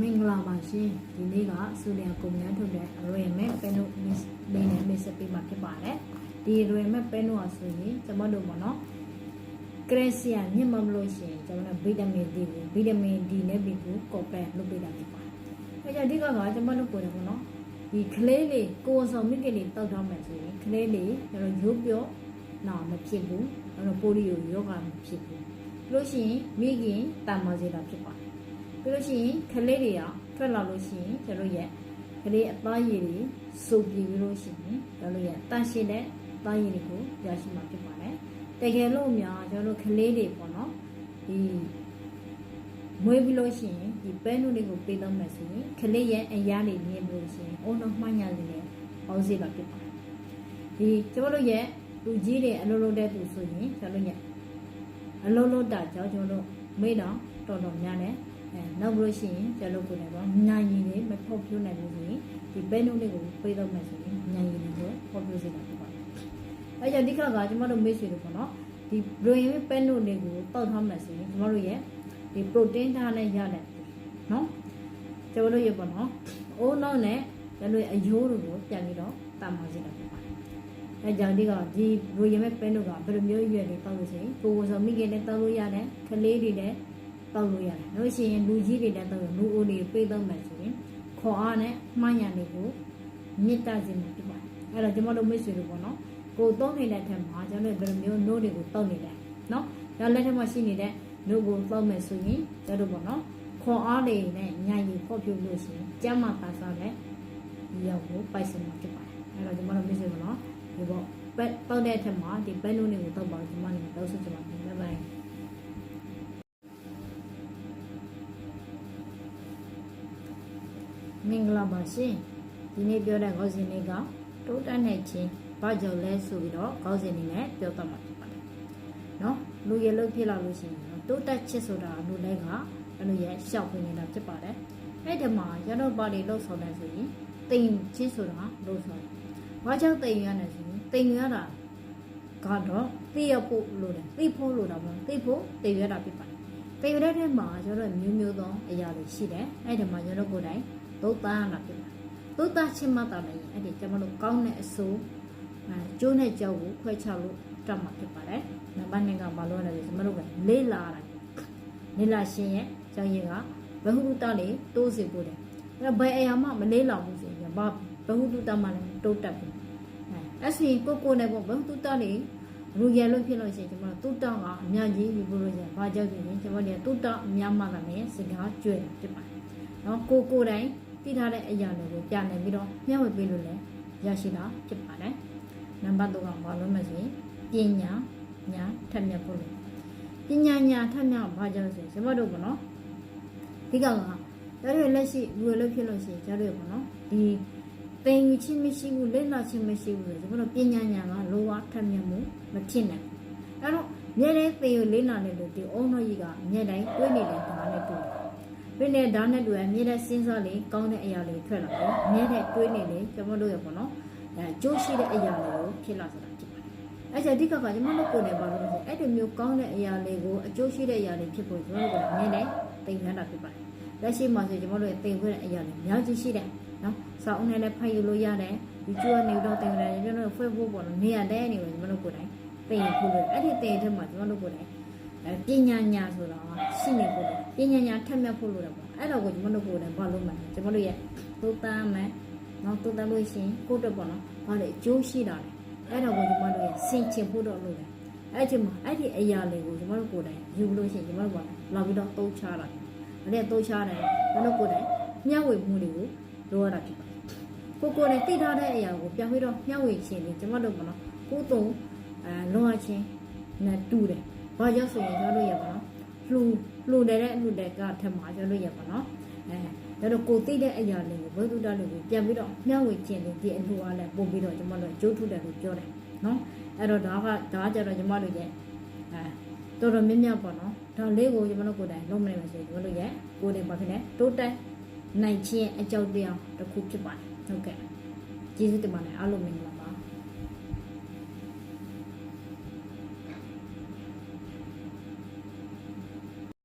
မင်္ဂလာပါရှင်ဒီနေ့ကဆူလျံကုံမြန်းထုတ်တဲ့ရွယ်မဲ့ပဲနုမစ်လေးနဲ့မစ်ပေးမှာဖြစ်ပါတယ်ဒီရွယ်မဲ့ပဲနုကဆိုရင်ကျွန်တော်တို့ပေါ့နော်ကရက်ဆီယာမြင့်မမလို့ရှိရင်ကျွန်တော်တို့ဗီတာမင် D ကိုဗီတာမင် D နဲ့ B ကိုကော်ပက်လုပ်ပေးတာဖြစ်ပါတယ်အဲကြောင့်ဒီကကကျွန်တော်တို့ကိုယ်တယ်ပေါ့နော်ဒီကလေးလေးကိုယ်ဆောင်မိကလေးတောက်ထားမယ်ဆိုရင်ကလေးလေးကျွန်တော်ရုပ်ပြောနာမဖြစ်ဘူးကျွန်တော်ပိုလီယိုယောဂမဖြစ်ဘူးလို့ရှိရင်မိခင်တာမစေတာဖြစ်ပါတယ် ပြီးလို့ရှိရင်ခလေးတွေကထွက်လာလို့ရှိရင်ကျွန်တော်ရဲ့ကလေးအသားရည်တွေစုပ်ပြီးလို့ရှိရင်ကျွန်တော်ရဲ့တန့်ရှင်းတဲ့သားရည်တွေကိုရရှိမှာဖြစ်ပါတယ်တကယ်လို့များကျွန်တော်တို့ခလေးတွေပေါ့နော်ဒီမွေးပြီးလို့ရှိရင်ဒီပဲနုလေးကိုပေးတော့မယ်ဆိုရင်ခလေးရဲ့အရာတွေမြင်လို့ရှိရင်အုံတော့မှညနေနဲ့ပေါင်းစီတာဖြစ်ပါတယ်ဒီကျွန်တော်တို့ရဲ့လူကြီးတွေအလုံးလုံးတဲ့သူဆိုရင်ကျွန်တော်ရဲ့အလုံးလုံးတာကြောင့်ကျွန်တော်တို့မေးတော့တော်တော်များတယ် အဲနောက်ပြီးလို့ရှိရင်ကျလို့ကိုယ်လည်းပေါ့ညာရည်လေးမဖောက်ပြနိုင်ဘူးဆိုရင်ဒီပဲနုလေးကိုပေးတော့မယ်ဆိုရင်ညာရည်လေးကိုဖောက်ပြစေတာဖြစ်ပါတယ်။အဲကြောင့်ဒီခါကကျမတို့မေ့ဆွေလို့ပေါ့နော်ဒီဘရိုရင်ပဲနုလေးကိုတောက်ထားမယ်ဆိုရင်ကျမတို့ရဲ့ဒီ protein ထားနဲ့ရတယ်နော်ကျမတို့ရဲ့ပေါ့နော်အိုးနောက်နဲ့ကျမတို့ရဲ့အယိုးတွေကိုပြန်ပြီးတော့တတ်မှစေတာဖြစ်ပါတယ်။အဲကြောင့်ဒီကဒီဘရိုရင်ပဲနုကဘယ်လိုမျိုးရွက်တွေတောက်လို့ဆိုရင်ကိုယ်ကိုယ်ဆိုမိခင်နဲ့တောက်လို့ရတယ်ကလေးတွေနဲ့ တောက်လို့ရတယ်။လို့ရှိရင်လူကြီးတွေလည်းတောက်လို့လူအိုတွေပေးတော့မယ်ဆိုရင်ခေါ်အားနဲ့မှန်းရံတွေကိုမြစ်တစေမှာဖြစ်ပါတယ်။အဲ့တော့ကျွန်တော်တို့မိတ်ဆွေတို့ပေါ့နော်။ကိုသုံးနေတဲ့ထက်မှာကျွန်တော်တို့ဘယ်လိုမျိုးနို့တွေကိုတောက်နေတယ်နော်။ဒါလက်ထက်မှာရှိနေတဲ့နို့ကိုတောက်မယ်ဆိုရင်ကျွန်တော်တို့ပေါ့နော်။ခေါ်အားတွေနဲ့ညာရည်ဖော့ပြုတ်လို့ရှိရင်ကျမ်းမာပါစားတဲ့ရောက်ကိုပိုက်စင်မှာဖြစ်ပါတယ်။အဲ့တော့ကျွန်တော်တို့မိတ်ဆွေတို့နော်ဒီပေါ့ပက်တောက်တဲ့အထက်မှာဒီပက်နို့တွေကိုတောက်ပါကျွန်မတို့တောက်ဆုချင်ပါတယ်။ဘိုင်ဘိုင် မင်္ဂလာပါရှင်ဒီနေ့ပြောတဲ့ခေါင်းစဉ်လေးကတိုးတက်နေခြင်းဘာကြောင့်လဲဆိုပြီးတော့ခေါင်းစဉ်လေးနဲ့ပြောတော့မှာဖြစ်ပါတယ်နော်လူရလို့ဖြစ်လာလို့ရှိရင်တော့တိုးတက်ချစ်ဆိုတာလူလဲကအဲ့လိုရဲ့ရှောက်ဝင်နေတာဖြစ်ပါတယ်အဲ့ဒီမှာရတော့ပါတွေလှုပ်ဆောင်တယ်ဆိုရင်တိမ်ချစ်ဆိုတာလှုပ်ဆောင်ဘာကြောင့်တိမ်ရလဲဆိုရင်တိမ်ရတာကတော့သိရဖို့လို့တယ်သိဖို့လို့တာပေါ့သိဖို့တိမ်ရတာဖြစ်ပါတယ်တိမ်ရတဲ့ထဲမှာကျွန်တော်မျိုးမျိုးသောအရာတွေရှိတယ်အဲ့ဒီမှာကျွန်တော်ကိုယ်တိုင် သုတ်သားလာဖြစ်ပါတယ်သုတ်သားချင်းမှတာလည်းအဲ့ဒီကျွန်တော်တို့ကောင်းတဲ့အစိုးအဲကျိုးနဲ့ကြောက်ကိုခွဲခြားလို့တတ်မှာဖြစ်ပါတယ်နံပါတ်2ကမလို့ရတယ်ကျွန်တော်တို့ကလေးလာတယ်လေးလာရှင်ရဲ့ကြောင့်ရင်ကဘဟုတုတလေးတိုးစေဖို့တယ်အဲ့တော့ဘယ်အရာမှမလေးလောင်ဘူးဆိုရင်ဘာဘဟုတုတမှလည်းတိုးတက်ဘူးအဲအဲ့ဆိုရင်ကိုကိုနဲ့ပေါ့ဘဟုတုတလေးရူရယ်လို့ဖြစ်လို့ရှိရင်ကျွန်တော်တုတကအများကြီးယူဖို့လို့ရဘာကြောင့်ဆိုရင်ကျွန်တော်တို့တုတအများမှလည်းစကားကျွဲ့ဖြစ်ပါတယ်နော်ကိုကိုတိုင်း သိထားတဲ့အရာတွေကိုပြနေပြီးတော့မျှဝေပေးလို့လည်းရရှိတာဖြစ်ပါတယ်။နံပါတ်3ကဘာလို့မဆိုရင်ပညာညာထက်မြက်ဖို့လို့ပညာညာထက်မြက်ဘာကြောင့်ဆိုရင်ကျွန်တော်တို့ကနော်ဒီကောင်ကကျွန်တော်လက်ရှိလူလို့ဖြစ်လို့ရှိရင်ကျွန်တော်တို့ကနော်ဒီသင်ယူချင်းမရှိဘူးလက်လာချင်းမရှိဘူးဆိုကျွန်တော်တို့ပညာညာကလောဝထက်မြက်မှုမဖြစ်နိုင်ဘူး။အဲတော့မြဲတဲ့သင်ယူလေးနာနေလို့ဒီအုံတော်ကြီးကမြဲတိုင်းတွေးနေတဲ့ဒါနဲ့တွေ့တယ် ပြင်းတဲ့ဓာတ်နဲ့တွေ့အမြဲတမ်းစဉ်းစားလေကောင်းတဲ့အရာတွေထွက်လာတယ်အမြဲတမ်းတွေးနေလေကျွန်တော်တို့ရပေါ့နော်အဲကြိုးရှိတဲ့အရာတွေကိုဖြစ်လာဆိုတာဖြစ်ပါတယ်အဲကျအဓိကကကျွန်တော်တို့ကိုယ်နဲ့ပါလို့ဆိုအဲ့ဒီမျိုးကောင်းတဲ့အရာတွေကိုအကျိုးရှိတဲ့အရာတွေဖြစ်ဖို့ကျွန်တော်တို့ကအမြဲတမ်းသိခံတာဖြစ်ပါတယ်လက်ရှိမှာဆိုကျွန်တော်တို့သိခွင့်တဲ့အရာတွေအများကြီးရှိတယ်နော်စာအုပ်နဲ့လည်းဖတ်ယူလို့ရတယ်ဒီကျိုးကနေတော့သိတယ်ကျွန်တော်တို့ဖွင့်ဖို့ပေါ့နော်နေရာတဲ့နေကိုကျွန်တော်တို့ကိုယ်တိုင်သိရဖို့လို့အဲ့ဒီသိတဲ့မှာကျွန်တော်တို့ကိုယ်တိုင်အဲ ပညာညာဆိုတာရှိနေဖို့လို့ပညာညာထက်မြက်ဖို့လို့တော့ပေါ့အဲ့တော့ကိုကျွန်တော်တို့ကိုယ်တိုင်ဘာလို့မှလဲကျွန်တော်တို့ရဲ့သုတမ်းမယ်နော်သုတမ်းလို့ရှိရင်ကိုယ့်တော့ပေါ့နော်ဘာလဲအကျိုးရှိတာလေအဲ့တော့ကိုကျွန်တော်တို့ရဲ့စင်ချင်ဖို့တော့လို့လေအဲ့ဒီမှာအဲ့ဒီအရာလေးကိုကျွန်တော်တို့ကိုယ်တိုင်ယူလို့ရှိရင်ကျွန်တော်တို့ကလာပြီးတော့သုံးချတာအဲ့ဒီသုံးချတယ်ကျွန်တော်ကိုယ်တိုင်မျှဝေမှုတွေကိုလိုရတာဖြစ်ပါတယ်ကိုကိုယ်နဲ့သိထားတဲ့အရာကိုပြန်ပြီးတော့မျှဝေခြင်းလေကျွန်တော်တို့ပေါ့နော်ကိုယ်သုံးအဲလွန်အချင်းနဲ့တူတယ် ဘာကြောင့်ဆိုရင်ကျွန်တော်တို့ရပါတော့လှူလှူတယ်တဲ့အလှူတဲ့ကထက်မှာကျွန်တော်တို့ရပါတော့အဲဒါတော့ကိုသိတဲ့အရာလေးကိုဘုသူတ္တလေးကိုပြန်ပြီးတော့မျှဝေခြင်းလေဒီအလှူအားလည်းပို့ပြီးတော့ကျွန်တော်တို့ကျိုးထုတယ်လို့ပြောတယ်နော်အဲ့တော့ဒါကဒါကကြတော့ကျွန်တော်တို့ရဲ့အဲတော်တော်များများပေါ့နော်ဒါလေးကိုကျွန်တော်တို့ကိုယ်တိုင်လုံးမနေမှာဆိုရင်ကျွန်တော်တို့ရဲ့ကိုယ်တိုင်ပါဖြစ်နေတိုးတက်နိုင်ခြင်းအကြောက်တရားတစ်ခုဖြစ်ပါတယ်ဟုတ်ကဲ့ကျေးဇူးတင်ပါတယ်အားလုံးမင်္ဂလာ